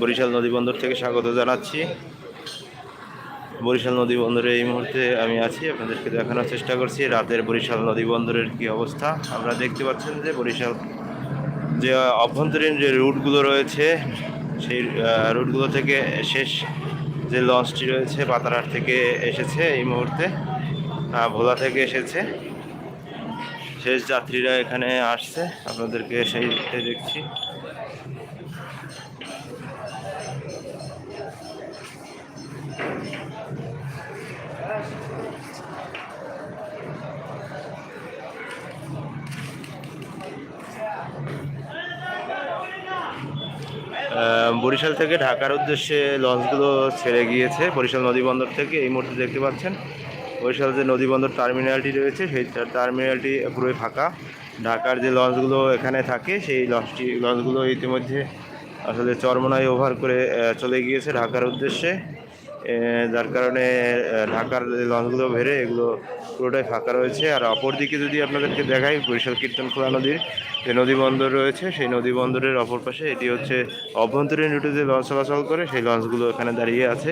বরিশাল নদী বন্দর থেকে স্বাগত জানাচ্ছি। বরিশাল নদী বন্দরে এই মুহূর্তে আমি আছি, আপনাদেরকে দেখানোর চেষ্টা করছি রাতের বরিশাল নদী বন্দরের কি অবস্থা। আপনারা দেখতে পাচ্ছেন যে বরিশাল যে অভ্যন্তরীণ যে রুটগুলো রয়েছে, সেই রুটগুলো থেকে শেষ যে লঞ্চটি রয়েছে পাতারহাট থেকে এসেছে এই মুহূর্তে ভোলা থেকে এসেছে। শেষ যাত্রীরা এখানে আসছে, আপনাদেরকে সেই দেখছি। বরিশাল থেকে ঢাকার উদ্দেশ্যে লঞ্চগুলো ছেড়ে গিয়েছে। বরিশাল নদীবন্দর থেকে এই মুহূর্তে দেখতে পাচ্ছেন, বরিশাল যে নদীবন্দর টার্মিনালটি রয়েছে, সেই টার্মিনালটি পুরোই ফাঁকা। ঢাকার যে লঞ্চগুলো এখানে থাকে, সেই লঞ্চটি লঞ্চগুলো ইতিমধ্যে আসলে চরমনাই ওভার করে চলে গিয়েছে ঢাকার উদ্দেশ্যে। যার কারণে ঢাকার লঞ্চগুলো ভেড়ে এগুলো পুরোটাই ফাঁকা রয়েছে। আর অপরদিকে যদি আপনাদেরকে দেখাই, বরিশাল কীর্তনখোলা নদীর যে নদী বন্দর রয়েছে, সেই নদী বন্দরের অপর পাশে এটি হচ্ছে অভ্যন্তরীণ রুটে যে লঞ্চ চলাচল করে, সেই লঞ্চগুলো এখানে দাঁড়িয়ে আছে।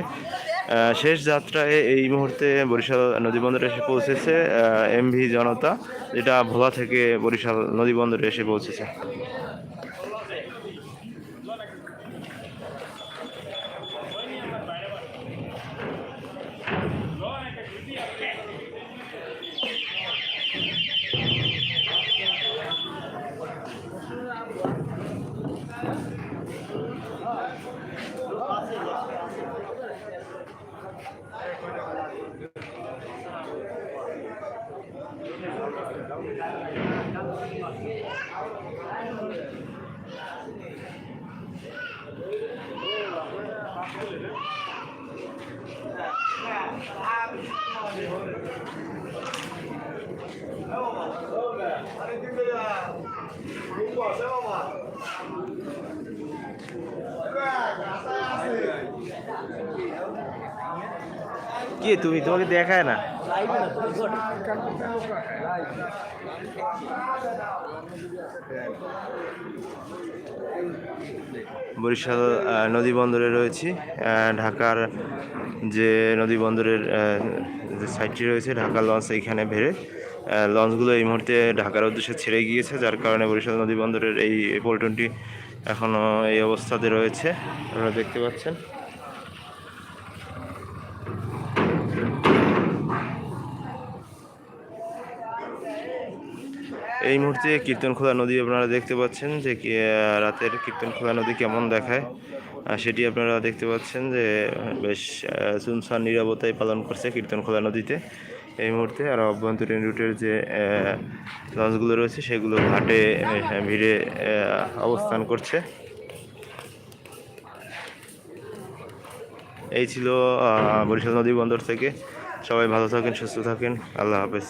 শেষ যাত্রায় এই মুহূর্তে বরিশাল নদী বন্দরে এসে পৌঁছেছে এমভি জনতা, যেটা ভোলা থেকে বরিশাল নদী বন্দরে এসে পৌঁছেছে। 来我嘛，来我呗，还得准备啊，龙宝山嘛。কি তুমি? তোমাকে দেখায় না? বরিশাল নদী বন্দরে রয়েছি। ঢাকার যে নদী বন্দরের যে সাইটটি রয়েছে, ঢাকার লঞ্চ এইখানে ভেড়ে লঞ্চগুলো এই মুহূর্তে ঢাকার উদ্দেশ্যে ছেড়ে গিয়েছে, যার কারণে বরিশাল নদী বন্দরের এই পল্টনটি এখনও এই অবস্থাতে রয়েছে। আপনারা দেখতে পাচ্ছেন। এই মুহূর্তে কীর্তনখোলা নদী আপনারা দেখতে পাচ্ছেন যে রাতের কীর্তনখোলা নদী কেমন দেখায়। সেটি আপনারা দেখতে পাচ্ছেন যে বেশ সুনসান নিরাপত্তায় পালন করছে কীর্তনখোলা নদীতে। এই মুহূর্তে আর অভ্যন্তরীণ রুটের যে লঞ্চগুলো রয়েছে, সেগুলো ঘাটে ভিড়ে অবস্থান করছে। এই ছিল বরিশাল নদী বন্দর থেকে। সবাই ভালো থাকেন, সুস্থ থাকেন। আল্লাহ হাফেজ।